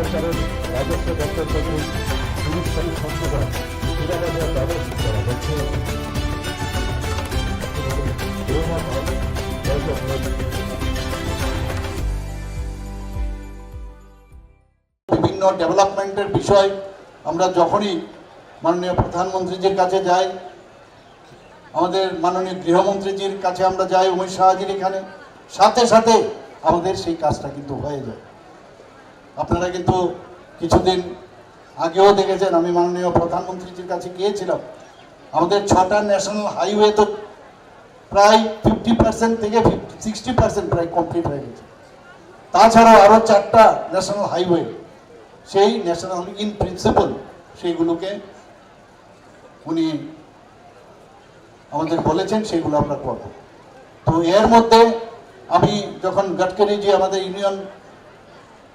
সংশোধন ব্যবস্থা করা হচ্ছে। বিভিন্ন ডেভেলপমেন্টের বিষয় আমরা যখনই মাননীয় প্রধানমন্ত্রীজির কাছে যাই, আমাদের মাননীয় গৃহমন্ত্রীজির কাছে আমরা যাই, উমেশ শাহজির এখানে, সাথে সাথে আমাদের সেই কাজটা কিন্তু হয়ে যায়। আপনারা কিন্তু কিছুদিন আগেও দেখেছেন, আমি মাননীয় প্রধানমন্ত্রীজির কাছে গিয়েছিলাম। আমাদের ছটা ন্যাশনাল হাইওয়ে তো প্রায় ফিফটি পার্সেন্ট থেকে সিক্সটি পার্সেন্ট প্রায় কমপ্লিট হয়ে গেছে। তাছাড়াও আরও চারটা ন্যাশনাল হাইওয়ে সেই ন্যাশনাল ইন প্রিন্সিপাল সেইগুলোকে উনি আমাদের বলেছেন, সেইগুলো আমরা করব। তো এর মধ্যে আমি যখন গডকারি যে আমাদের ইউনিয়ন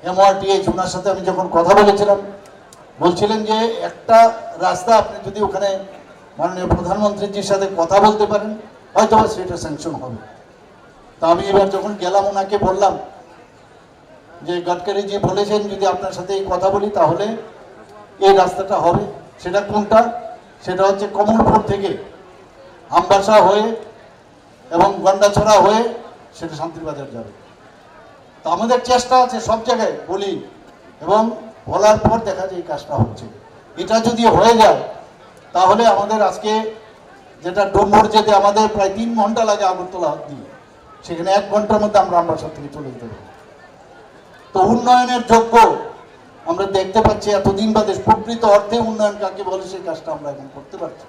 এমআরটিএইচ ওনার সাথে আমি যখন কথা বলেছিলাম, বলছিলেন যে একটা রাস্তা আপনি যদি ওখানে মাননীয় প্রধানমন্ত্রীজির সাথে কথা বলতে পারেন, হয়তো সেটা স্যাংশন হবে। তা আমি এবার যখন গেলাম ওনাকে বললাম যে, গডকারিজি বলেছেন যদি আপনার সাথে এই কথা বলি তাহলে এই রাস্তাটা হবে। সেটা কোনটা? সেটা হচ্ছে কমলপুর থেকে আমবাসা হয়ে এবং গন্ডাছড়া হয়ে সেটা শান্তিবাজার যাবে। তো আমাদের চেষ্টা আছে সব জায়গায় বলি এবং বলার পর দেখা যায় এই কাজটা হচ্ছে। এটা যদি হয়ে যায়, তাহলে আমাদের আজকে যেটা ডোমর যেতে আমাদের প্রায় তিন ঘণ্টা লাগে আগরতলা দিয়ে সেখানে এক ঘণ্টার মধ্যে আমরা আমবাসা থেকে চলে যেতে পারি। তো উন্নয়নের যোগ্য আমরা দেখতে পাচ্ছি, এতদিন বাদে প্রকৃত অর্থে উন্নয়ন কাকে বলে সেই কাজটা আমরা এখন করতে পারছি